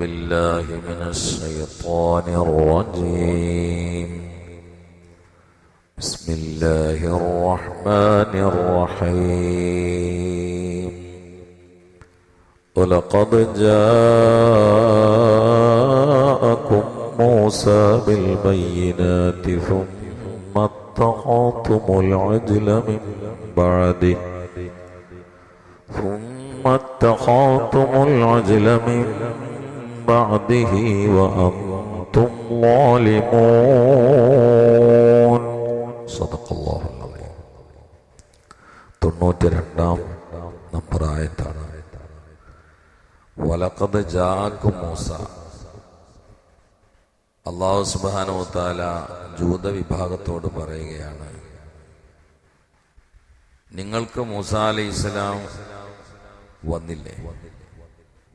بالله من الشيطان الرجيم. بسم الله الرحمن الرحيم. ولقد جاءكم موسى بالبينات ثم اتخذتم العجل من بعده. ثم اتخذتم العجل من بعده وأنتم ظالمون صدق الله العظيم തൊണ്ണൂറ്റി രണ്ടാം നമ്പർ ആയത്താണ് വലക്കത് ജാക്കും മൂസ അള്ളാഹു സുബാനോ താല ജൂത വിഭാഗത്തോട് പറയുകയാണ് നിങ്ങൾക്ക് മൂസ അലൈഹി ഇസ്ലാം വന്നില്ലേ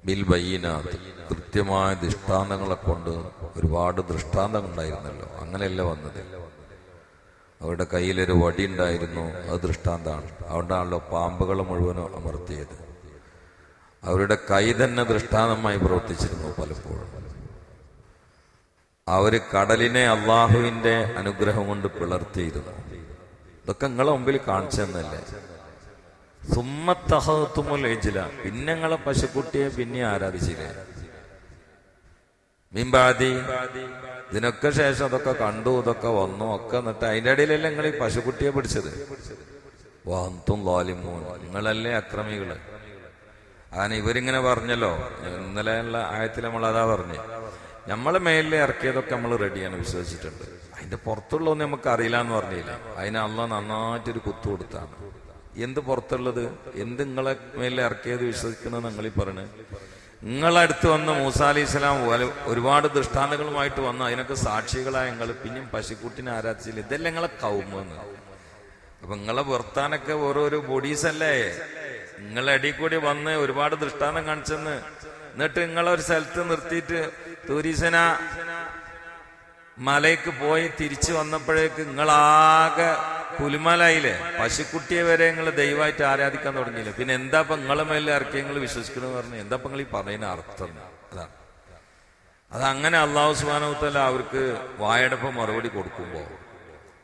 ബിൽ ബയ്യനാഥ് കൃത്യമായ ദൃഷ്ടാന്തങ്ങളെ കൊണ്ട് ഒരുപാട് ദൃഷ്ടാന്തങ്ങൾ ഉണ്ടായിരുന്നല്ലോ. അങ്ങനെയല്ല വന്നത്. അവരുടെ കയ്യിലൊരു വടി ഉണ്ടായിരുന്നു. അത് ദൃഷ്ടാന്താണ്. അതുകൊണ്ടാണല്ലോ പാമ്പുകൾ മുഴുവനും അമർത്തിയത്. അവരുടെ കൈ തന്നെ ദൃഷ്ടാന്തമായി പ്രവർത്തിച്ചിരുന്നു പലപ്പോഴും. അവർ കടലിനെ അള്ളാഹുവിന്റെ അനുഗ്രഹം കൊണ്ട് പിളർത്തിയിരുന്നു. ഇതൊക്കെ നിങ്ങളെ മുമ്പിൽ കാണിച്ചെന്നല്ലേ സുമ്മത്തഹത്തുമുൽ പിന്നെങ്ങളെ പിന്നെ പശുക്കുട്ടിയെ പിന്നെ ആരാധിച്ചില്ലേ? മീൻപാതി ഇതിനൊക്കെ ശേഷം അതൊക്കെ കണ്ടു ഇതൊക്കെ വന്നു ഒക്കെ എന്നിട്ട് അതിന്റെ ഇടയിലല്ലേ നിങ്ങൾ ഈ പശുക്കുട്ടിയെ പിടിച്ചത്? വാന്തും ലോലിമൂൻ. നിങ്ങളല്ലേ അക്രമികൾ. അങ്ങനെ ഇവരിങ്ങനെ പറഞ്ഞല്ലോ. ഇന്നലെയുള്ള ആയത്തിൽ നമ്മൾ അതാ പറഞ്ഞു. നമ്മളെ മേലിൽ ഇറക്കിയതൊക്കെ നമ്മൾ റെഡിയാണ് വിശ്വസിച്ചിട്ടുണ്ട്. അതിന്റെ പുറത്തുള്ളതൊന്നും നമുക്ക് അറിയില്ല എന്ന് പറഞ്ഞില്ല. അതിനെ നന്നായിട്ടൊരു കുത്തു കൊടുത്താണ്. എന്ത് പുറത്തുള്ളത്? എന്ത് നിങ്ങളെ മേലെ ഇറക്കിയത് വിശ്വസിക്കുന്നത് നിങ്ങൾ ഈ പറഞ്ഞു നിങ്ങളടുത്ത് വന്ന മൂസ അലി ഇസ്ലാം ഒരുപാട് ദൃഷ്ടാന്തങ്ങളുമായിട്ട് വന്നു അതിനൊക്കെ സാക്ഷികളായ നിങ്ങൾ പിന്നെയും പശുക്കുട്ടിനെ ആരാധിച്ചില്ല? ഇതല്ല നിങ്ങളെ കൗമെന്ന് അപ്പൊ നിങ്ങളെ വർത്താനൊക്കെ ഓരോരോ ബോഡീസ് അല്ലേ? നിങ്ങളെ അടി കൂടി വന്ന് ഒരുപാട് ദൃഷ്ടാന്തം കാണിച്ചെന്ന്. എന്നിട്ട് നിങ്ങളെ ഒരു സ്ഥലത്ത് നിർത്തിയിട്ട് തൂരീസന മലയ്ക്ക് പോയി തിരിച്ചു വന്നപ്പോഴേക്ക് നിങ്ങളാകെ പുലിമലായില്ലേ? പശുക്കുട്ടിയെ വരെ നിങ്ങൾ ദൈവമായിട്ട് ആരാധിക്കാൻ തുടങ്ങിയില്ല? പിന്നെ എന്താ ഇപ്പൊ നിങ്ങളെ മേലെ ഇറക്കി നിങ്ങൾ വിശ്വസിക്കണമെന്ന് പറഞ്ഞു എന്താ ഇപ്പൊ നിങ്ങൾ ഈ പറയുന്ന അർത്ഥം? അതാണ്. അത് അങ്ങനെ അള്ളാഹു സുബാനവത്തല്ല അവർക്ക് വായടപ്പം മറുപടി കൊടുക്കുമ്പോൾ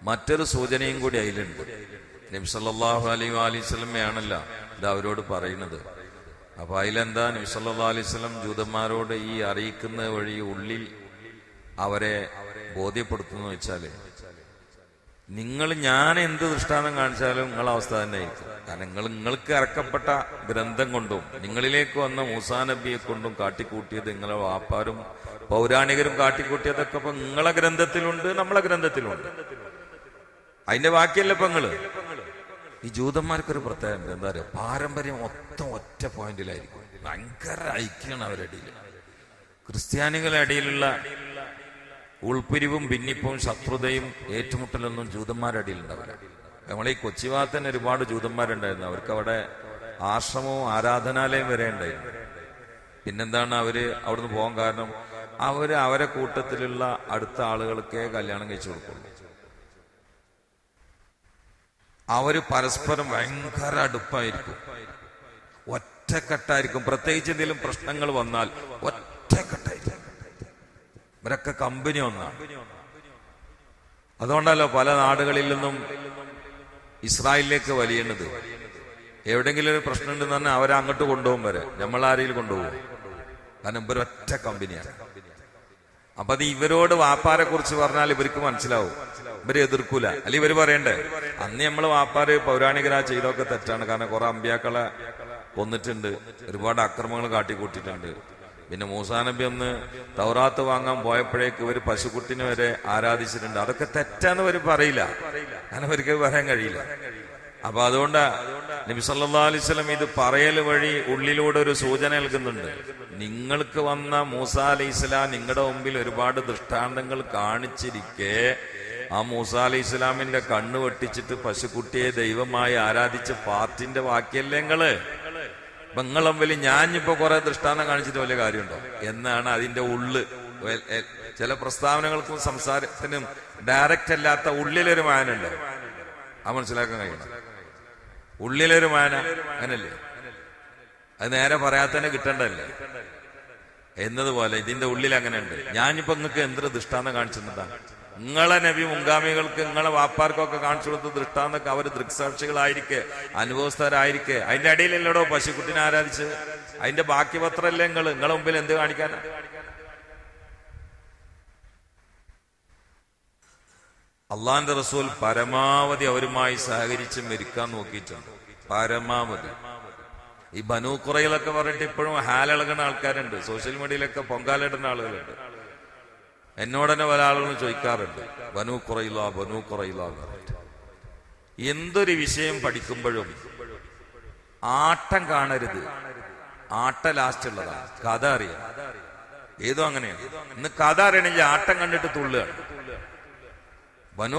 മറ്റൊരു സൂചനയും കൂടി അതിലുണ്ട്. നബ്സല്ലാഹു അലൈ സ്വലമയാണല്ലോ ഇത് അവരോട് പറയുന്നത്. അപ്പൊ അതിലെന്താ? നബ്സല്ലാ അലൈഹി സ്വലം ജൂതന്മാരോട് ഈ അറിയിക്കുന്ന വഴി ഉള്ളിൽ അവരെ ബോധ്യപ്പെടുത്തുന്നു വെച്ചാൽ നിങ്ങൾ ഞാൻ എന്ത് ദൃഷ്ടാന്തം കാണിച്ചാലും നിങ്ങളെ അവസ്ഥ തന്നെ ആയിരിക്കും. കാരണം നിങ്ങൾ നിങ്ങൾക്ക് ഇറക്കപ്പെട്ട ഗ്രന്ഥം കൊണ്ടും നിങ്ങളിലേക്ക് വന്ന മൂസാ നബിയെ കൊണ്ടും കാട്ടിക്കൂട്ടിയത് നിങ്ങളെ വാപ്പാരും പൗരാണികരും കാട്ടിക്കൂട്ടിയതൊക്കെ ഇപ്പൊ നിങ്ങളെ ഗ്രന്ഥത്തിലുണ്ട് നമ്മളെ ഗ്രന്ഥത്തിലുണ്ട്. അതിന്റെ ബാക്കിയല്ല ഇപ്പൊ നിങ്ങൾ? ഈ ജൂതന്മാർക്കൊരു പ്രത്യേകത എന്താ പറയുക? പാരമ്പര്യം മൊത്തം ഒറ്റ പോയിന്റിലായിരിക്കും ഭയങ്കര ഐക്യമാണ് അവരുടെ ഇടയിൽ. ക്രിസ്ത്യാനികളുടെ ഇടയിലുള്ള ഉൾപ്പിരിവും ഭിന്നിപ്പും ശത്രുതയും ഏറ്റുമുട്ടലൊന്നും ജൂതന്മാരുടെ അടിയിൽ ഉണ്ടാവില്ല നമ്മളെ ഈ കൊച്ചിവാത്ത തന്നെ ഒരുപാട് ജൂതന്മാരുണ്ടായിരുന്നു. അവർക്ക് അവിടെ ആശ്രമവും ആരാധനാലയം വരെ ഉണ്ടായിരുന്നു. പിന്നെന്താണ് അവർ അവിടുന്ന് പോകാൻ കാരണം അവർ അവരെ കൂട്ടത്തിലുള്ള അടുത്ത ആളുകൾക്കേ കല്യാണം കഴിച്ചു കൊടുക്കുള്ളൂ. അവർ പരസ്പരം ഭയങ്കര അടുപ്പായിരിക്കും. ഒറ്റക്കെട്ടായിരിക്കും. പ്രത്യേകിച്ച് എന്തെങ്കിലും പ്രശ്നങ്ങൾ വന്നാൽ ഒറ്റക്കെട്ടായിരിക്കും. ഇവരൊക്കെ കമ്പനി ഒന്നാണ്. അതുകൊണ്ടല്ലോ പല നാടുകളിൽ നിന്നും ഇസ്രായേലിലേക്ക് വലിയണത് എവിടെങ്കിലും ഒരു പ്രശ്നം ഉണ്ടെന്ന് പറഞ്ഞാൽ അവരെ അങ്ങോട്ട് കൊണ്ടുപോകും വരെ. നമ്മൾ കൊണ്ടുപോകും. കാരണം ഇവരൊറ്റ കമ്പനിയാണ്. അപ്പൊ അത് ഇവരോട് വാപ്പാരെ കുറിച്ച് പറഞ്ഞാൽ ഇവർക്ക് മനസ്സിലാവും. ഇവർ എതിർക്കൂല. അല്ലെ ഇവർ പറയണ്ടേ? അന്ന് നമ്മൾ വാപ്പാര് പൗരാണികരാ ചെയ്തൊക്കെ തെറ്റാണ്. കാരണം കുറെ അമ്പ്യാക്കളെ കൊന്നിട്ടുണ്ട്. ഒരുപാട് അക്രമങ്ങൾ കാട്ടിക്കൂട്ടിയിട്ടുണ്ട്. പിന്നെ മൂസാ നബി ഒന്ന് തൗറാത്ത് വാങ്ങാൻ പോയപ്പോഴേക്ക് ഒരു പശുക്കുട്ടിനെ വരെ ആരാധിച്ചിട്ടുണ്ട്. അതൊക്കെ തെറ്റാന്ന് അവർ പറയില്ല. അങ്ങനെ അവർക്ക് പറയാൻ കഴിയില്ല. അപ്പൊ അതുകൊണ്ട് നബി സല്ലാ അലൈവലം ഇത് പറയൽ വഴി ഉള്ളിലൂടെ ഒരു സൂചന നൽകുന്നുണ്ട്. നിങ്ങൾക്ക് വന്ന മൂസ അലൈഹി ഇസ്ലാം നിങ്ങളുടെ മുമ്പിൽ ഒരുപാട് ദൃഷ്ടാന്തങ്ങൾ കാണിച്ചിരിക്കെ. ആ മൂസ അലൈഹി ഇസ്ലാമിന്റെ കണ്ണ് വെട്ടിച്ചിട്ട് പശുക്കുട്ടിയെ ദൈവമായി ആരാധിച്ച പാർട്ടിന്റെ വാക്യല്ലേ നിങ്ങൾ? അപ്പൊ വലി ഞാനിപ്പോ കുറെ ദൃഷ്ടാന്തം കാണിച്ചിട്ട് വലിയ കാര്യമുണ്ടോ? എന്നാണ് അതിന്റെ ഉള്ള്. ചില പ്രസ്താവനകൾക്കും സംസാരത്തിനും ഡയറക്റ്റ് അല്ലാത്ത ഉള്ളിലൊരു മാനുണ്ട്. ആ മനസ്സിലാക്കാൻ കഴിയണം ഉള്ളിലൊരു മാന അങ്ങനല്ലേ? അത് നേരെ പറയാത്തന്നെ കിട്ടണ്ടല്ലേ? എന്നതുപോലെ ഇതിന്റെ ഉള്ളിൽ അങ്ങനെ ഉണ്ട് ഞാനിപ്പോ നിങ്ങൾക്ക് എന്തൊരു ദൃഷ്ടാന്തം കാണിച്ചിരുന്നതാണ് നിങ്ങളെ നബി മുങ്കാമികൾക്ക് നിങ്ങളെ വാപ്പാർക്കൊക്കെ കാണിച്ചു കൊടുത്ത ദൃഷ്ടാന്തൊക്കെ അവർ ദൃക്സാക്ഷികളായിരിക്കെ അനുഭവസ്ഥരായിരിക്കെ. അതിന്റെ ഇടയിലല്ലടോ പശുക്കുട്ടിനെ ആരാധിച്ച്? അതിന്റെ ബാക്കി പത്രമല്ലേ നിങ്ങൾ നിങ്ങളെ മുമ്പിൽ എന്ത് കാണിക്കാനാ? അള്ളാന്റെ റസൂൽ പരമാവധി അവരുമായി സഹകരിച്ച് മരിക്കാൻ നോക്കിയിട്ടുണ്ട്. പരമാവധി. ഈ ബനൂക്കുറയിലൊക്കെ കുറയിലൊക്കെ പറഞ്ഞിട്ട് ഇപ്പോഴും ഹാലിളകുന്ന ആൾക്കാരുണ്ട്. സോഷ്യൽ മീഡിയയിലൊക്കെ പൊങ്കാലിടുന്ന ആളുകളുണ്ട്. എന്നോട് തന്നെ പല ആളുകളും ചോദിക്കാറുണ്ട് വനു കുറയില്ല വനു കുറയില്ല എന്ന് പറഞ്ഞിട്ട്. എന്തൊരു വിഷയം പഠിക്കുമ്പോഴും ആട്ടം കാണരുത്. ആട്ട ലാസ്റ്റ് ഉള്ളതാണ്. കഥ അറിയാം. ഏതോ അങ്ങനെയാണ്. ഇന്ന് കഥ അറിയണമെങ്കിൽ ആട്ടം കണ്ടിട്ട് തുള്ളുകയാണ്.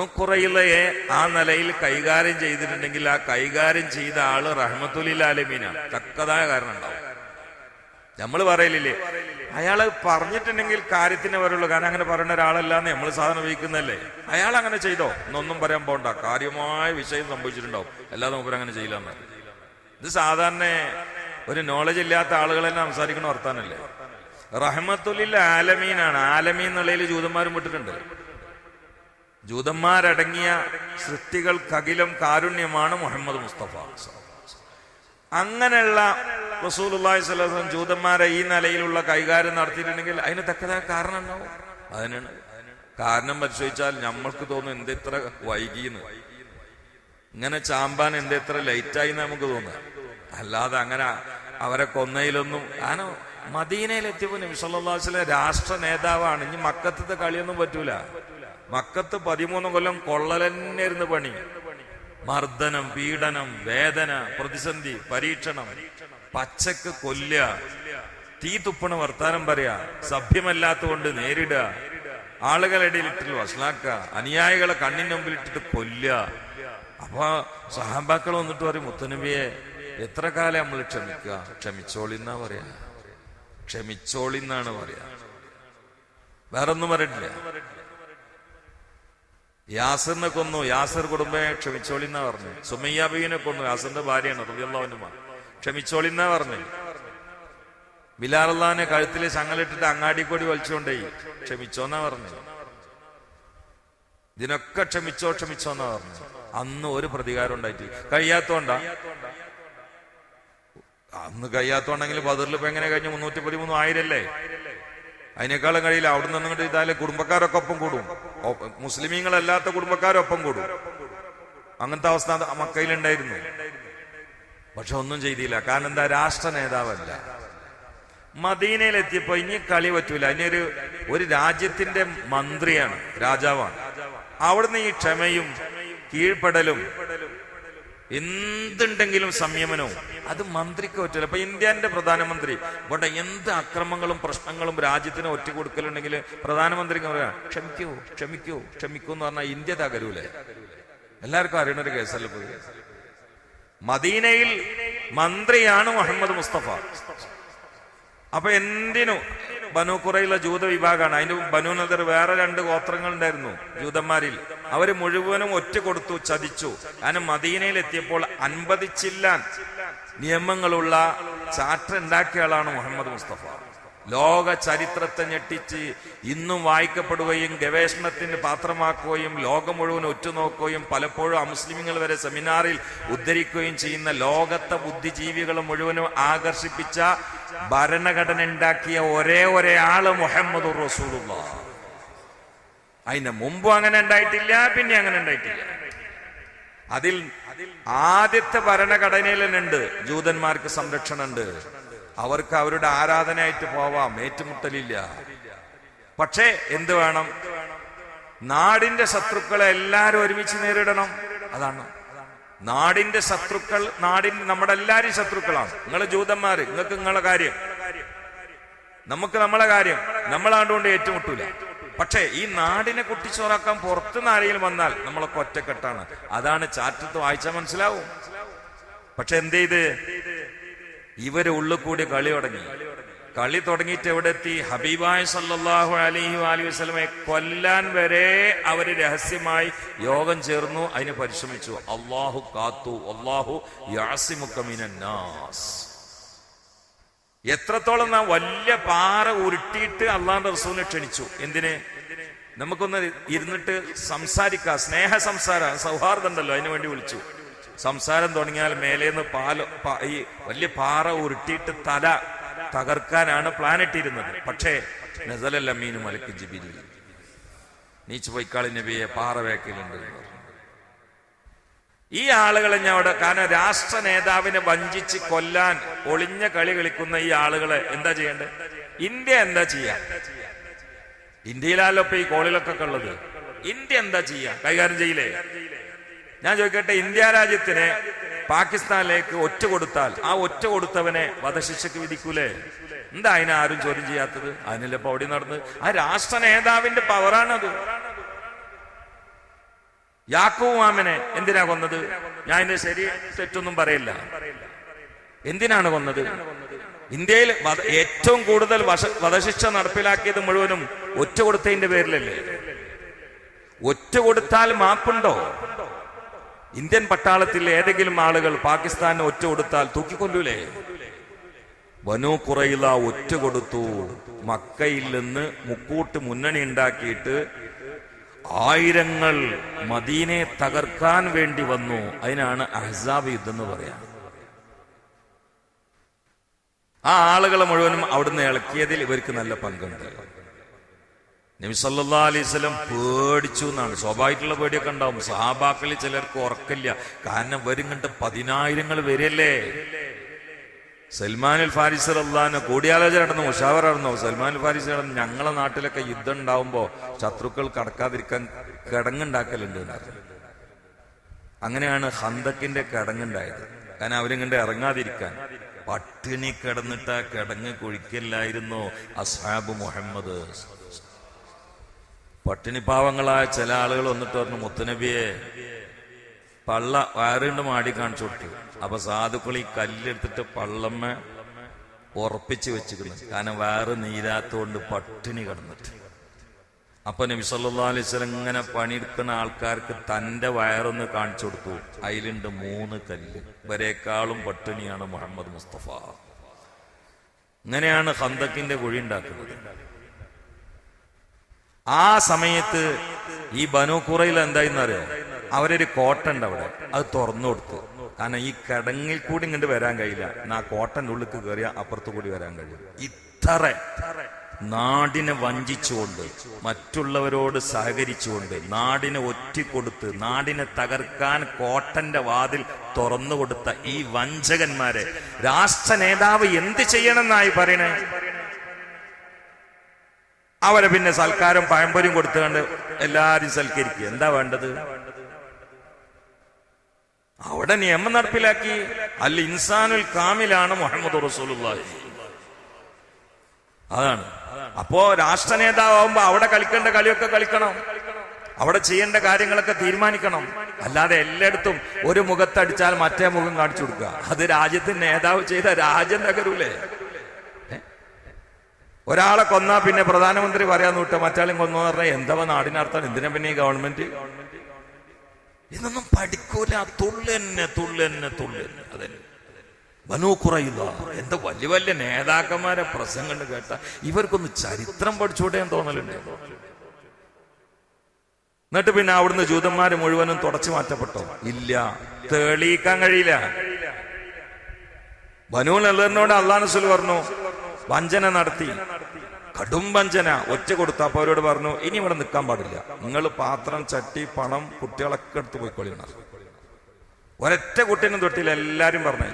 കുറയില്ലയെ ആ നിലയിൽ കൈകാര്യം ചെയ്തിട്ടുണ്ടെങ്കിൽ ആ കൈകാര്യം ചെയ്ത ആൾ റഹ്മത്തുലിൽ ആലമീനാണ്. തക്കതായ കാരണം ഉണ്ടാവും. നമ്മൾ പറയലില്ലേ അയാൾ പറഞ്ഞിട്ടുണ്ടെങ്കിൽ കാര്യത്തിന് വരുള്ളൂ. കാരണം അങ്ങനെ പറയുന്ന ഒരാളല്ലാന്ന് നമ്മൾ സാധനം ഉപയോഗിക്കുന്നല്ലേ അയാൾ അങ്ങനെ ചെയ്തോ? എന്നൊന്നും പറയാൻ പോണ്ട. കാര്യമായ വിഷയം സംഭവിച്ചിട്ടുണ്ടാവും. എല്ലാ നമുക്ക് അങ്ങനെ ചെയ്യില്ലെന്ന്. ഇത് സാധാരണ ഒരു നോളജ് ഇല്ലാത്ത തന്നെ സംസാരിക്കണ വർത്താനല്ലേ? റഹ്മത്തുലിൽ ആലമീനാണ്. ആലമീൻ എന്നുള്ളതിൽ ജൂതന്മാരും വിട്ടിട്ടുണ്ട്. ജൂതന്മാരടങ്ങിയ സൃഷ്ടികൾക്കകിലും കാരുണ്യമാണ് മുഹമ്മദ് മുസ്തഫ. അങ്ങനെയുള്ള റസൂലുള്ളാഹി അലൈഹി ജൂതന്മാരെ ഈ നിലയിലുള്ള കൈകാര്യം നടത്തിയിട്ടുണ്ടെങ്കിൽ അതിന് തക്കതായ കാരണം ഉണ്ടാവും. അതിനാണ്. കാരണം പരിശോധിച്ചാൽ നമ്മൾക്ക് തോന്നും എന്ത് ഇത്ര വൈകിന്ന്. ഇങ്ങനെ ചാമ്പാൻ എന്ത് ഇത്ര ലൈറ്റായി നമുക്ക് തോന്നുക. അല്ലാതെ അങ്ങനെ അവരെ കൊന്നയിലൊന്നും ആനോ മദീനയിലെത്തിയപ്പോ നിമിഷല്ലാസിലെ രാഷ്ട്ര നേതാവാണ്. ഇനി മക്കത്തത്തെ കളിയൊന്നും പറ്റൂല. മക്കത്ത് പതിമൂന്ന് കൊല്ലം കൊള്ളലന്നായിരുന്നു പണി. മർദ്ദനം പീഡനം വേദന പ്രതിസന്ധി പരീക്ഷണം. പച്ചക്ക് കൊല്ല തീ തുപ്പണ വർത്താനം പറയാ. സഭ്യമല്ലാത്തതുകൊണ്ട് നേരിടുക. ആളുകളുടെ ഇട്ടിട്ട് വഷളാക്ക അനുയായികളെ കണ്ണിന് മുമ്പിൽ ഇട്ടിട്ട് കൊല്ല അപ്പൊ സഹാബാക്കൾ വന്നിട്ട് പറയും മുത്തനബിയെ എത്ര കാലം നമ്മൾ ക്ഷമിക്കുക? ക്ഷമിച്ചോളിന്നാ പറയാ. ക്ഷമിച്ചോളിന്നാണ് പറയാ. വേറൊന്നും പറയട്ടില്ല യാസറിനെ കൊന്നു. യാസർ കുടുംബയെ ക്ഷമിച്ചോളിന്നാ പറഞ്ഞു. സുമയ്യാബീനെ കൊന്നു. യാസറിന്റെ ഭാര്യയാണ് റബിയുള്ളവനുമാ ക്ഷമിച്ചോളിന്നാ പറഞ്ഞു. ബിലാറുല്ലാനെ കഴുത്തിൽ ചങ്ങലിട്ടിട്ട് അങ്ങാടിക്കൊടി വലിച്ചുകൊണ്ടേ ക്ഷമിച്ചോന്നാ പറഞ്ഞു. ഇതിനൊക്കെ ക്ഷമിച്ചോ ക്ഷമിച്ചോന്നാ പറഞ്ഞു. അന്ന് ഒരു പ്രതികാരം ഉണ്ടായിട്ട്. കഴിയാത്തോണ്ടാ? അന്ന് കഴിയാത്തോണ്ടെങ്കിൽ ബദറിൽ ഇപ്പൊ എങ്ങനെ കഴിഞ്ഞു മുന്നൂറ്റി പതിമൂന്ന് ആയിരല്ലേ? അതിനേക്കാളും കഴിയില്ല. അവിടെ നിന്നിട്ട് ഇതായാലും കുടുംബക്കാരൊക്കെ ഒപ്പം കൂടും. മുസ്ലിമീങ്ങളല്ലാത്ത കുടുംബക്കാരൊപ്പം കൂടും. അങ്ങനത്തെ അവസ്ഥ മക്കയിലുണ്ടായിരുന്നു. പക്ഷെ ഒന്നും ചെയ്തില്ല. കാരണം എന്താ? രാഷ്ട്ര നേതാവല്ല മദീനയിലെത്തിയപ്പോ ഇനി കളി പറ്റൂല. ഇനിയൊരു ഒരു രാജ്യത്തിന്റെ മന്ത്രിയാണ് രാജാവാണ്. അവിടുന്ന് ഈ ക്ഷമയും കീഴ്പ്പെടലും എന്തുണ്ടെങ്കിലും സംയമനവും അത് മന്ത്രിക്ക് പറ്റില്ല അപ്പൊ ഇന്ത്യന്റെ പ്രധാനമന്ത്രി ഇവിടെ എന്ത് അക്രമങ്ങളും പ്രശ്നങ്ങളും രാജ്യത്തിന് ഒറ്റ കൊടുക്കലുണ്ടെങ്കിൽ പ്രധാനമന്ത്രിക്ക് പറയാം ക്ഷമിക്കൂ ക്ഷമിക്കൂ ക്ഷമിക്കൂ എന്ന് പറഞ്ഞാൽ ഇന്ത്യ തകരൂലേ? എല്ലാവർക്കും അറിയണ ഒരു കേസല്ല പോയി. മദീനയിൽ മന്ത്രിയാണ് മുഹമ്മദ് മുസ്തഫ. അപ്പൊ എന്തിനു ബനു കുറയിലെ ജൂത വിഭാഗമാണ് അതിന്റെ ബനു നദർ വേറെ രണ്ട് ഗോത്രങ്ങൾ ഉണ്ടായിരുന്നു ജൂതന്മാരിൽ. അവർ മുഴുവനും ഒറ്റ കൊടുത്തു ചതിച്ചു. കാരണം മദീനയിൽ എത്തിയപ്പോൾ അൻപത് ചില്ലാൻ നിയമങ്ങളുള്ള ചാറ്റർ ഉണ്ടാക്കിയ ആളാണ് മുഹമ്മദ് മുസ്തഫ. ലോക ചരിത്രത്തെ ഞെട്ടിച്ച് ഇന്നും വായിക്കപ്പെടുകയും ഗവേഷണത്തിന് പാത്രമാക്കുകയും ലോകം മുഴുവൻ ഒറ്റുനോക്കുകയും പലപ്പോഴും അമുസ്ലിമുകൾ വരെ സെമിനാറിൽ ഉദ്ധരിക്കുകയും ചെയ്യുന്ന ലോകത്തെ ബുദ്ധിജീവികൾ മുഴുവനും ആകർഷിപ്പിച്ച ഭരണഘടന ഉണ്ടാക്കിയ ഒരേ ഒരേ ആൾ മുഹമ്മദ് റസൂലുള്ള. അതിന് മുമ്പും അങ്ങനെ ഉണ്ടായിട്ടില്ല പിന്നെ അങ്ങനെ ഉണ്ടായിട്ടില്ല. അതിൽ ആദ്യത്തെ ഉണ്ട്. ജൂതന്മാർക്ക് സംരക്ഷണം ഉണ്ട് അവർക്ക് അവരുടെ ആരാധനയായിട്ട് പോവാം ഏറ്റുമുട്ടലില്ല. പക്ഷേ എന്ത് വേണം? നാടിന്റെ ശത്രുക്കളെ എല്ലാരും ഒരുമിച്ച് നേരിടണം. അതാണ്. നാടിന്റെ ശത്രുക്കൾ നാടിന്റെ നമ്മുടെ എല്ലാരും ശത്രുക്കളാണ്. നിങ്ങൾ ജൂതന്മാർ നിങ്ങൾക്ക് നിങ്ങളെ കാര്യം. നമുക്ക് നമ്മളെ കാര്യം. നമ്മളാണ്ടുകൊണ്ട് ഏറ്റുമുട്ടൂല. പക്ഷേ ഈ നാടിനെ കുട്ടിച്ചോറാക്കാൻ പുറത്തുനിന്ന് ആരെങ്കിലും വന്നാൽ നമ്മളൊക്കെ ഒറ്റക്കെട്ടാണ്. അതാണ് ചാറ്റത്ത് വായിച്ചാൽ മനസ്സിലാവും. പക്ഷെ എന്ത് ചെയ്ത്? ഇവർ ഉള്ളിൽ കൂടി കളി തുടങ്ങി. കളി തുടങ്ങിയിട്ട് എവിടെ എത്തി? ഹബീബായ് സല്ലാഹു അലൈഹി അലി വസ്ലമെ കൊല്ലാൻ വരെ അവർ രഹസ്യമായി യോഗം ചേർന്നു അതിന് പരിശ്രമിച്ചു. അള്ളാഹു കാത്തു അള്ളാഹു എത്രത്തോളം നാം വലിയ പാറ ഉരുട്ടിയിട്ട് അള്ളാഹുന്റെ റസൂലിനെ ക്ഷണിച്ചു. എന്തിന്? നമുക്കൊന്ന് ഇരുന്നിട്ട് സംസാരിക്കാം. സ്നേഹ സംസാര സൗഹാർദ്ദം ഉണ്ടല്ലോ അതിനു വേണ്ടി വിളിച്ചു. സംസാരം തുടങ്ങിയാൽ മേലേന്ന് പാൽ ഈ വലിയ പാറ ഉരുട്ടിയിട്ട് തല തകർക്കാനാണ് പ്ലാൻ ഇട്ടിരുന്നത്. പക്ഷേ നസലല്ല മീനും മലക്ക് ജിബിരി നീച്ചു പൊയ്ക്കാളി നബിയെ പാറ വേക്കലുണ്ട് ഈ ആളുകളെ ഞാൻ അവിടെ കാരണം രാഷ്ട്ര നേതാവിനെ വഞ്ചിച്ച് കൊല്ലാൻ ഒളിഞ്ഞ കളി കളിക്കുന്ന ഈ ആളുകളെ എന്താ ചെയ്യേണ്ടത്? ഇന്ത്യ എന്താ ചെയ്യാ? ഇന്ത്യയിലാലോ ഇപ്പൊ ഈ കോളിലൊക്കെ ഉള്ളത്. ഇന്ത്യ എന്താ ചെയ്യാ? കൈകാര്യം ചെയ്യില്ലേ? ഞാൻ ചോദിക്കട്ടെ ഇന്ത്യ രാജ്യത്തിന് പാകിസ്ഥാനിലേക്ക് ഒറ്റ കൊടുത്താൽ ആ ഒറ്റ കൊടുത്തവനെ വധശിക്ഷക്ക് വിധിക്കൂലേ? എന്താ അതിനെ ആരും ചോദ്യം ചെയ്യാത്തത്? അതിനല്ലേ ഇപ്പൊ അവിടെ നടന്ന്? ആ രാഷ്ട്ര നേതാവിന്റെ പവറാണത്. യാക്കൂ മാമനെ എന്തിനാ കൊന്നത്? ഞാൻ എന്റെ ശരി തെറ്റൊന്നും പറയില്ല. എന്തിനാണ് കൊന്നത്? ഇന്ത്യയിൽ ഏറ്റവും കൂടുതൽ വധശിക്ഷ നടപ്പിലാക്കിയത് മുഴുവനും ഒറ്റ കൊടുത്തതിന്റെ പേരിലല്ലേ? ഒറ്റ കൊടുത്താൽ മാപ്പുണ്ടോ? ഇന്ത്യൻ പട്ടാളത്തിൽ ഏതെങ്കിലും ആളുകൾ പാകിസ്ഥാനെ ഒറ്റ കൊടുത്താൽ തൂക്കിക്കൊല്ലൂലേ? വനു കുറയില ഒറ്റ കൊടുത്തു. മക്കയിൽ നിന്ന് മുക്കൂട്ട് മുന്നണി ഉണ്ടാക്കിയിട്ട് ആയിരങ്ങൾ മദീനെ തകർക്കാൻ വേണ്ടി വന്നു. അതിനാണ് അഹ്സാബ് യുദ്ധം എന്ന് പറയാം. ആ ആളുകളെ മുഴുവനും അവിടുന്ന് ഇളക്കിയതിൽ ഇവർക്ക് നല്ല പങ്കുണ്ട്. നബി സല്ലാ അലൈവലം പേടിച്ചു എന്നാണ്. സ്വാഭാവികമായിട്ടുള്ള പേടിയൊക്കെ ഉണ്ടാവും. സഹാബാക്കളിൽ ചിലർക്ക് ഉറക്കില്ല. കാരണം വരും കണ്ട് പതിനായിരങ്ങൾ വരില്ലേ സൽമാൻ അൽ ഫാരിസ് അള്ളഹാന് കൂടിയാലോചന നടന്നു. മുഷാവർ നടന്നു. സൽമാൻ അൽ നടന്നു ഞങ്ങളെ നാട്ടിലൊക്കെ യുദ്ധം ഉണ്ടാവുമ്പോ ശത്രുക്കൾ കടക്കാതിരിക്കാൻ കിടങ്ങുണ്ടാക്കലുണ്ട് അങ്ങനെയാണ് ഹന്തക്കിന്റെ കിടങ്ങുണ്ടായത്. കാരണം അവരിങ്ങണ്ട് ഇറങ്ങാതിരിക്കാൻ. പട്ടിണി കിടന്നിട്ട് ആ കിടങ്ങ് കുഴിക്കല്ലായിരുന്നു അസാബ് മുഹമ്മദ്. പട്ടിണി പാവങ്ങളായ ചില ആളുകൾ വന്നിട്ട് പറഞ്ഞു മുത്തനബിയെ പള്ള വയറുകൊണ്ട് മാടി കാണിച്ചു കൊടുത്തു. അപ്പൊ സാധുക്കൾ ഈ കല്ലെടുത്തിട്ട് പള്ളമ്മ ഉറപ്പിച്ച് വെച്ചിരുന്നു കാരണം വയറ് നീരാത്തോണ്ട് പട്ടിണി കിടന്നിട്ട്. അപ്പൊ നബി സല്ലാ അലൈഹി സ്വലം ഇങ്ങനെ പണിയെടുക്കുന്ന ആൾക്കാർക്ക് തന്റെ വയറൊന്ന് കാണിച്ചു കൊടുത്തു. അതിലുണ്ട് മൂന്ന് കല്ല്. വരേക്കാളും പട്ടിണിയാണ് മുഹമ്മദ് മുസ്തഫ. ഇങ്ങനെയാണ് ഹന്തക്കിന്റെ കുഴി ഉണ്ടാക്കുന്നത്. ആ സമയത്ത് ഈ ബനു കുറയിൽ എന്തായിന്ന് അറിയോ അവരൊരു കോട്ടുണ്ട് അവിടെ. അത് തുറന്നു കൊടുത്തു. കാരണം ഈ കിടങ്ങിൽ കൂടി ഇങ്ങോട്ട് വരാൻ കഴിയില്ല. എന്നാ കോട്ടന്റെ ഉള്ളിൽ കയറിയ അപ്പുറത്തു കൂടി വരാൻ കഴിയും. ഇത്ര നാടിനെ വഞ്ചിച്ചുകൊണ്ട് മറ്റുള്ളവരോട് സഹകരിച്ചുകൊണ്ട് നാടിനെ ഒറ്റിക്കൊടുത്ത് നാടിനെ തകർക്കാൻ കോട്ടന്റെ വാതിൽ തുറന്നു കൊടുത്ത ഈ വഞ്ചകന്മാരെ രാഷ്ട്ര നേതാവ് എന്ത് ചെയ്യണമെന്നായി പറയണേ? അവരെ പിന്നെ സൽക്കാരം പഴംപൊരിയും കൊടുത്തുകൊണ്ട് എല്ലാരും സൽക്കരിക്കുക. എന്താ വേണ്ടത്? അവിടെ നിയമം നടപ്പിലാക്കി. അൽ ഇൻസാനുൽ കാമിലാണ് മുഹമ്മദ് റസൂലുള്ളാഹി. അതാണ്. അപ്പോ രാഷ്ട്ര നേതാവുമ്പോ അവിടെ കളിക്കേണ്ട കളിയൊക്കെ കളിക്കണം. അവിടെ ചെയ്യേണ്ട കാര്യങ്ങളൊക്കെ തീരുമാനിക്കണം. അല്ലാതെ എല്ലായിടത്തും ഒരു മുഖത്തടിച്ചാൽ മറ്റേ മുഖം കാണിച്ചു കൊടുക്കുക. അത് രാജ്യത്തിന്റെ നേതാവ് ചെയ്ത രാജ്യം തകരൂലേ? ഒരാളെ കൊന്നാ പിന്നെ പ്രധാനമന്ത്രി പറയാന്ന് വിട്ട് മറ്റാളും കൊന്നു പറഞ്ഞാൽ എന്താ നാടിനർത്ഥം? എന്തിനാ പിന്നെ ഈ ഗവൺമെന്റ്? ഇതൊന്നും പഠിക്കൂല. തുള്ളന്നെ തുള്ളന്നെ തുള്ളന്നെ. അതന്നെ. വനു കുറയില്ല എന്താ വലിയ വലിയ നേതാക്കന്മാരെ പ്രസംഗം കണ്ട് കേട്ട. ഇവർക്കൊന്ന് ചരിത്രം പഠിച്ചൂടെ എന്ന് തോന്നലുണ്ട്. എന്നിട്ട് പിന്നെ അവിടുന്ന് ജൂതന്മാര് മുഴുവനും തുടച്ചു മാറ്റപ്പെട്ടോ? ഇല്ല. തെളിയിക്കാൻ കഴിയില്ല. ബനു നെല്ലറിനോട് അള്ളാഹ് പറഞ്ഞു. വഞ്ചന നടത്തി. കടും വഞ്ചന. ഒറ്റ കൊടുത്ത അപ്പൊ അവരോട് പറഞ്ഞു ഇനി ഇവിടെ നിൽക്കാൻ പാടില്ല. നിങ്ങൾ പാത്രം ചട്ടി പണം കുട്ടികളൊക്കെ എടുത്ത് പോയിക്കൊള്ളിയണം ഒരൊറ്റ കുട്ടീനും തൊട്ടില്ല എല്ലാരും പറഞ്ഞു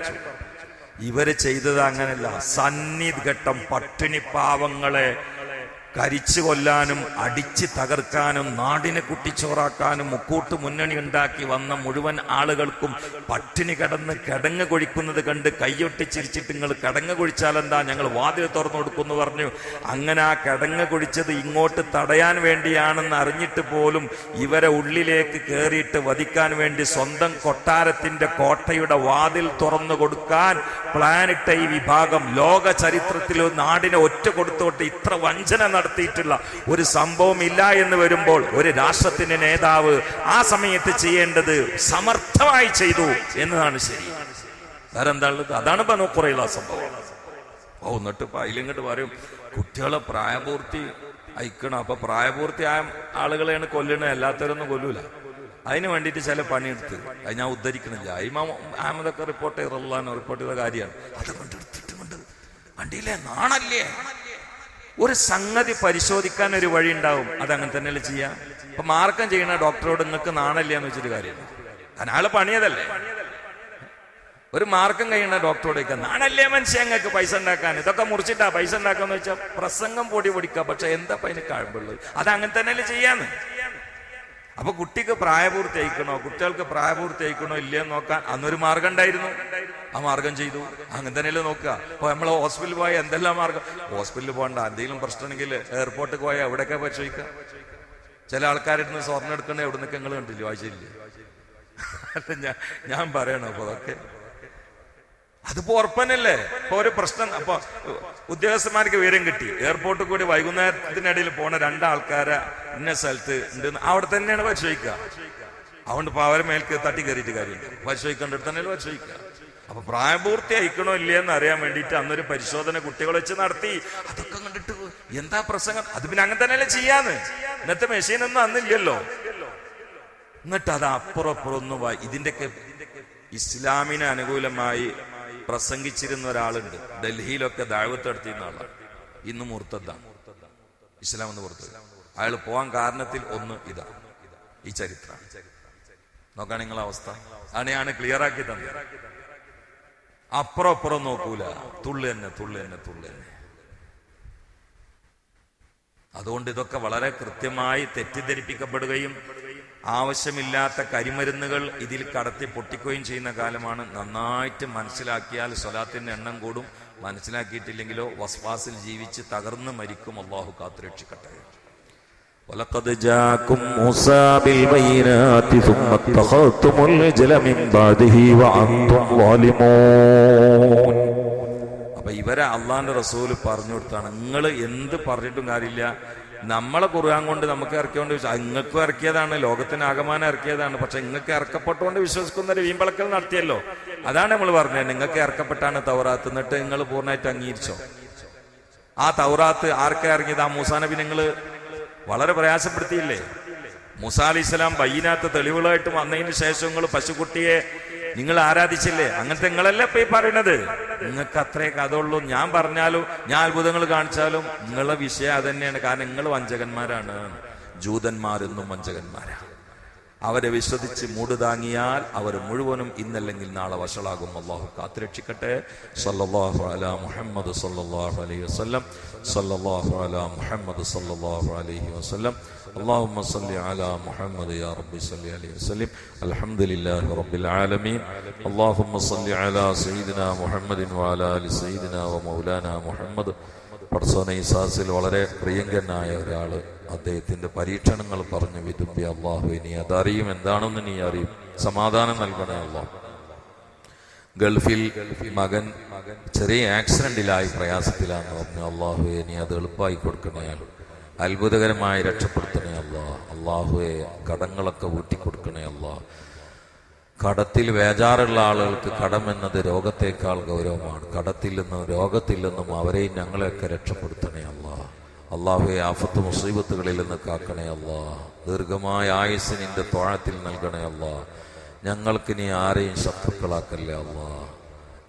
ഇവർ ചെയ്തത് അങ്ങനല്ല സന്നിധിഘട്ടം പട്ടിണി പാവങ്ങളെ കരിച്ചു കൊല്ലാനും അടിച്ച് തകർക്കാനും നാടിനെ കുട്ടിച്ചോറാക്കാനും മുക്കൂട്ട് മുന്നണി ഉണ്ടാക്കി വന്ന മുഴുവൻ ആളുകൾക്കും പട്ടിണി കിടന്ന് കിടങ്ങ് കൊഴിക്കുന്നത് കണ്ട് കൈയൊട്ടി ചിരിച്ചിട്ട് നിങ്ങൾ കിടങ്ങ് കൊഴിച്ചാൽ എന്താ? ഞങ്ങൾ വാതിൽ തുറന്നു കൊടുക്കുമെന്ന് പറഞ്ഞു. അങ്ങനെ ആ കിടങ്ങ് കൊഴിച്ചത് ഇങ്ങോട്ട് തടയാൻ വേണ്ടിയാണെന്ന് അറിഞ്ഞിട്ട് പോലും ഇവരെ ഉള്ളിലേക്ക് കയറിയിട്ട് വധിക്കാൻ വേണ്ടി സ്വന്തം കൊട്ടാരത്തിന്റെ കോട്ടയുടെ വാതിൽ തുറന്നു കൊടുക്കാൻ പ്ലാനിട്ട ഈ വിഭാഗം ലോക ചരിത്രത്തിൽ നാടിനെ ഒറ്റ കൊടുത്തോട്ട് ഇത്ര വഞ്ചന നടത്തിയിട്ടുള്ള ഒരു സംഭവം ഇല്ല എന്ന് വരുമ്പോൾ ഒരു രാഷ്ട്രത്തിന്റെ നേതാവ് ആ സമയത്ത് ചെയ്യേണ്ടത് സമർത്ഥമായി ചെയ്തു എന്നതാണ് ശരി. വേറെ എന്താ അതാണ് ബനു സംഭവം. ഓ എന്നിട്ട് അതിലിങ്ങോട്ട് പറയും കുട്ടികളെ പ്രായപൂർത്തി അയക്കണം അപ്പൊ പ്രായപൂർത്തിയായ ആളുകളെയാണ് കൊല്ലണത് എല്ലാത്തവരൊന്നും കൊല്ലൂല. അതിന് വേണ്ടിയിട്ട് ചില പണിയെടുത്ത് അത് ഞാൻ ഉദ്ധരിക്കണില്ല ഇമാം അഹമ്മദൊക്കെ റിപ്പോർട്ട് ചെയ്തുള്ള റിപ്പോർട്ട് ചെയ്ത കാര്യമാണ്. അത് കൊണ്ട് എടുത്തിട്ട് കൊണ്ട് വണ്ടിയില്ലേ നാണല്ലേ? ഒരു സംഗതി പരിശോധിക്കാൻ ഒരു വഴി ഉണ്ടാവും. അത് അങ്ങനെ തന്നെയല്ലേ ചെയ്യാം? ഇപ്പൊ മാർക്കം ചെയ്യണ ഡോക്ടറോട് നിങ്ങൾക്ക് നാണല്ലേ എന്ന് വെച്ചിട്ട് കാര്യം ആൾ പണിയതല്ലേ? ഒരു മാർക്കം കഴിയണ ഡോക്ടറോട് ചോദിക്കാം നാണല്ലേ മനുഷ്യ ഞങ്ങൾക്ക് പൈസ ഉണ്ടാക്കാൻ? ഇതൊക്കെ മുറിച്ചിട്ടാ പൈസ ഉണ്ടാക്കാന്ന് വെച്ചാൽ പ്രസംഗം പൊടി പൊടിക്കുക പക്ഷെ എന്താ അതിന് അത് അങ്ങനെ തന്നെയല്ലേ ചെയ്യാന്ന്? അപ്പൊ കുട്ടിക്ക് പ്രായപൂർത്തി അയക്കണോ കുട്ടികൾക്ക് പ്രായപൂർത്തി അയക്കണോ ഇല്ലയെന്ന് നോക്കാൻ അന്നൊരു മാർഗം ഉണ്ടായിരുന്നു. ആ മാർഗം ചെയ്തു. അങ്ങനെ തന്നെയല്ലേ നോക്കുക. അപ്പൊ നമ്മൾ ഹോസ്പിറ്റലിൽ പോയാൽ എന്തെല്ലാം മാർഗം? ഹോസ്പിറ്റലിൽ പോകണ്ട. എന്തെങ്കിലും പ്രശ്നമുണ്ടെങ്കിൽ എയർപോർട്ടിൽ പോയാൽ എവിടെയൊക്കെ പരിശോധിക്കാം ചില ആൾക്കാരുടെ സ്വർണം എടുക്കണേ എവിടെ നിന്നൊക്കെ നിങ്ങൾ കണ്ടില്ലേ? വായിച്ചില്ലേ? ഞാൻ ഞാൻ പറയണോ അപ്പൊ അതൊക്കെ? അതിപ്പോ ഉറപ്പനല്ലേ ഇപ്പൊ ഒരു പ്രശ്നം അപ്പൊ ഉദ്യോഗസ്ഥന്മാർക്ക് വിവരം കിട്ടി. എയർപോർട്ടിൽ കൂടി വൈകുന്നേരത്തിനിടയിൽ പോണ രണ്ടാൾക്കാരെ ഇന്ന സ്ഥലത്ത് ഉണ്ട് അവിടെ തന്നെയാണ് പരിശോധിക്കുക. അതുകൊണ്ട് ഇപ്പൊ അവരെ മേൽക്ക് തട്ടി കയറിയിട്ട് കാര്യം പരിശോധിക്കേണ്ട അടുത്ത് തന്നെയാണ് പരിശോധിക്കുക. അപ്പൊ പ്രായപൂർത്തി അയക്കണോ ഇല്ലയെന്ന് അറിയാൻ വേണ്ടിയിട്ട് അന്നൊരു പരിശോധന കുട്ടികൾ വെച്ച് നടത്തി. അതൊക്കെ കണ്ടിട്ട് എന്താ പ്രസംഗം? അത് പിന്നെ അങ്ങനെ തന്നെയല്ലേ ചെയ്യാന്ന്. ഇന്നത്തെ മെഷീൻ മെഷീനൊന്നും അന്നില്ലല്ലോ. എന്നിട്ട് അത് അപ്പുറം ഒന്ന് ഇതിന്റെ ഇസ്ലാമിന് അനുകൂലമായി പ്രസംഗിച്ചിരുന്ന ഒരാളുണ്ട്. ഡൽഹിയിലൊക്കെ ദാഴ്വത്ത് നടത്തിയിരുന്ന ആളാണ് ഇന്ന് മുർത്തദ്ദാണ് ഇസ്ലാം എന്ന് പുറത്ത് അയാൾ പോവാൻ കാരണത്തിൽ ഒന്ന് ഇതാ. ഈ ചരിത്രം. നോക്കാൻ നിങ്ങളെ അവസ്ഥ. അതിനെയാണ് ക്ലിയർ ആക്കി തന്നെ അപ്പുറം അപ്പുറം നോക്കൂല. തുള്ളു തന്നെ തുള്ളു തന്നെ തുള്ളു തന്നെ. അതുകൊണ്ട് ഇതൊക്കെ വളരെ കൃത്യമായി തെറ്റിദ്ധരിപ്പിക്കപ്പെടുകയും ആവശ്യമില്ലാത്ത കരിമരുന്നുകൾ ഇതിൽ കടത്തി പൊട്ടിക്കുകയും ചെയ്യുന്ന കാലമാണ് നന്നായിട്ട് മനസ്സിലാക്കിയാൽ സ്വലാത്തിന്റെ എണ്ണം കൂടും മനസ്സിലാക്കിയിട്ടില്ലെങ്കിലോ വസ്വാസിൽ ജീവിച്ച് തകർന്ന് മരിക്കും അള്ളാഹു കാത്തുരക്ഷിക്കട്ടെ ولقد جاءكم موسى بالبينات ثم اتخذتم العجل من بعده وأنتم ظالمون അപ്പൊ ഇവരെ അള്ളാന്റെ റസൂല് പറഞ്ഞു കൊടുത്താണ് നിങ്ങൾ എന്ത് പറഞ്ഞിട്ടും കാര്യമില്ല നമ്മളെ ഖുർആൻ കൊണ്ട് നമുക്ക് ഇറക്കിയോണ്ട് നിങ്ങൾക്കും ഇറക്കിയതാണ് ലോകത്തിന് ആകമാനം ഇറക്കിയതാണ്. പക്ഷെ നിങ്ങൾക്ക് ഇറക്കപ്പെട്ടുകൊണ്ട് വിശ്വസിക്കുന്ന ഒരു വീമ്പളക്കൽ നടത്തിയല്ലോ. അതാണ് നമ്മൾ പറഞ്ഞത് നിങ്ങൾക്ക് ഇറക്കപ്പെട്ടാണ് തൗറാത്ത്. എന്നിട്ട് നിങ്ങൾ പൂർണമായിട്ട് അംഗീകരിച്ചോ? ആ തൗറാത്ത് ആർക്കെ ഇറങ്ങിയത്? ആ മൂസാ നബി നിങ്ങൾ വളരെ പ്രയാസപ്പെടുത്തിയില്ലേ? മൂസ അലി ഇസ്ലാം ബയ്യനാത്ത തെളിവുകളായിട്ട് വന്നതിന് ശേഷം നിങ്ങൾ പശുക്കുട്ടിയെ നിങ്ങൾ ആരാധിച്ചില്ലേ? അങ്ങനത്തെ നിങ്ങളല്ലേ ഇപ്പൊ ഈ പറയണത് നിങ്ങൾക്ക് അത്രേ കഥയുള്ളൂ. ഞാൻ പറഞ്ഞാലും ഞാൻ അത്ഭുതങ്ങൾ കാണിച്ചാലും നിങ്ങളെ വിഷയം തന്നെയാണ് കാരണം നിങ്ങൾ വഞ്ചകന്മാരാണ്. ജൂതന്മാരെന്നും വഞ്ചകന്മാരാണ് അവരെ വിശ്വസിച്ച് മൂട് താങ്ങിയാൽ അവർ മുഴുവനും ഇന്നല്ലെങ്കിൽ നാളെ വഷളാകും. അള്ളാഹു കാത്തുരക്ഷിക്കട്ടെ. സല്ലാഹു അല മുഹമ്മദ് സല്ലാഹു അലൈഹി വസ്ലം സല്ലാഹു അല മുഹമ്മദ് സല്ലാഹു അലൈഹി വസല്ലം. اللهم صل على محمد يا رب صل عليه وسلم الحمد لله رب العالمين اللهم صل على سيدنا محمد وعلى ال سيدنا ومولانا محمد പടസോന ഇസാസിൽ വളരെ പ്രിയങ്കനായ ഒരാള് അദ്ദേഹത്തിന്റെ പരീക്ഷണങ്ങൾ പറഞ്ഞു വിതുമ്പി അള്ളാഹു ഇനി അതറിയും എന്താണെന്ന് നീ അറിയും സമാധാനം നൽകണേ അള്ളാഹ് ഗൾഫിൽ മകൻ ചെറിയ ആക്സിഡന്റിലായി പ്രയാസത്തിലാന്ന് പറഞ്ഞു അള്ളാഹു ഇനി അത് എളുപ്പമായി കൊടുക്കണേ അത്ഭുതകരമായി രക്ഷപ്പെടുത്തണേ അല്ല അള്ളാഹുവെ കടങ്ങളൊക്കെ ഊറ്റിക്കൊടുക്കണേ അല്ല കടത്തിൽ വേജാറുള്ള ആളുകൾക്ക് കടം എന്നത് രോഗത്തേക്കാൾ ഗൗരവമാണ്. കടത്തിൽ നിന്നും രോഗത്തിൽ നിന്നും അവരെയും ഞങ്ങളെയൊക്കെ രക്ഷപ്പെടുത്തണേ അല്ല അള്ളാഹുവെ ആഫത്ത് മുസീബത്തുകളിൽ നിന്ന് കാക്കണേ അല്ല ദീർഘമായ ആയുസ് നിന്റെ തോഴത്തിൽ നൽകണേ അല്ല ഞങ്ങൾക്ക് നീ ആരെയും ശത്രുക്കളാക്കല്ലേ അല്ല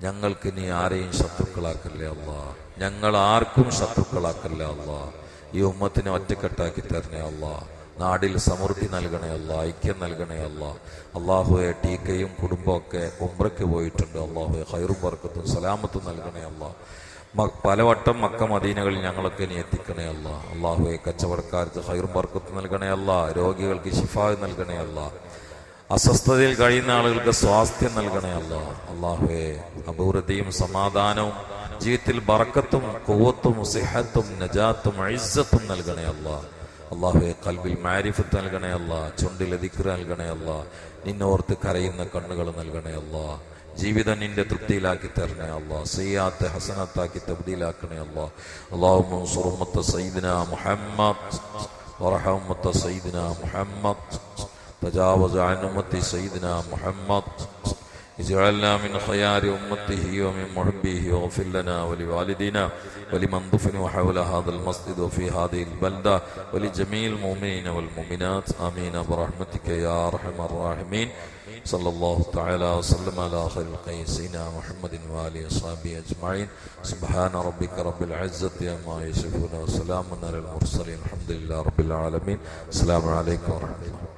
ഞങ്ങൾക്ക് നീ ആരെയും ശത്രുക്കളാക്കല്ലേ അല്ല ഞങ്ങൾ ആർക്കും ശത്രുക്കളാക്കല്ലേ അല്ലാ ഈ ഉമ്മത്തിനെ ഒറ്റക്കെട്ടാക്കി തരണേ അല്ല നാടിൽ സമൃദ്ധി നൽകണേ അല്ല ഐക്യം നൽകണേ അല്ല അള്ളാഹുയെ ടീക്കയും കുടുംബമൊക്കെ ഉംറയ്ക്ക് പോയിട്ടുണ്ട് അള്ളാഹുയെ ഹൈറും വർക്കത്തും സലാമത്തും നൽകണേ അല്ല പലവട്ടം മക്ക മദീനകളിൽ ഞങ്ങളൊക്കെ ഇനി എത്തിക്കണേ അല്ല അള്ളാഹുയെ കച്ചവടക്കാർക്ക് ഹൈറും വർക്കത്ത് നൽകണേ അല്ല രോഗികൾക്ക് ശിഫാ നൽകണേ അല്ല അസ്വസ്ഥതയിൽ കഴിയുന്ന ആളുകൾക്ക് സ്വാസ്ഥ്യം നൽകണേ അല്ല അള്ളാഹുവെ അപൂർവതയും സമാധാനവും ജീവിതത്തിൽ ബറക്കത്തും കൊവ്വത്തും സിഹത്തും നജാത്തും ഐസത്തും നൽകണേ അല്ല അള്ളാഹുവെ കൽബിൽ മാരിഫത്ത് നൽകണേ അല്ല ചുണ്ടിൽ ദിക്ര നൽകണേ അല്ല നിന്നോർത്ത് കരയുന്ന കണ്ണുകൾ നൽകണേ അല്ല ജീവിതം നിന്റെ തൃപ്തിയിലാക്കി തരണേ അല്ല സിയാത്ത് ഹസനത്താക്കി തബ്ദീലാക്കണേ അല്ല അള്ളാഹുമത്ത് സയ്യിദിന മുഹമ്മദ്. വറഹമ്മത്ത് സയ്യിദിന മുഹമ്മദ്. തജാവസ് അനുമത്തി സയ്യിദിന മുഹമ്മദ്. اجعلنا من خيار أمته ومن محبيه واغفر لنا ولوالدينا ولمن دفنوا حول هذا المسجد وفي هذه البلدة ولجميع المؤمنين والمؤمنات. آمين. برحمتك يا أرحم الراحمين. صلى الله تعالى وسلم على خير الخلق سيدنا محمد وآله وصحبه أجمعين. سبحان ربك رب العزة عما يصفون وسلام على المرسلين. الحمد لله رب العالمين. السلام عليكم ورحمة الله.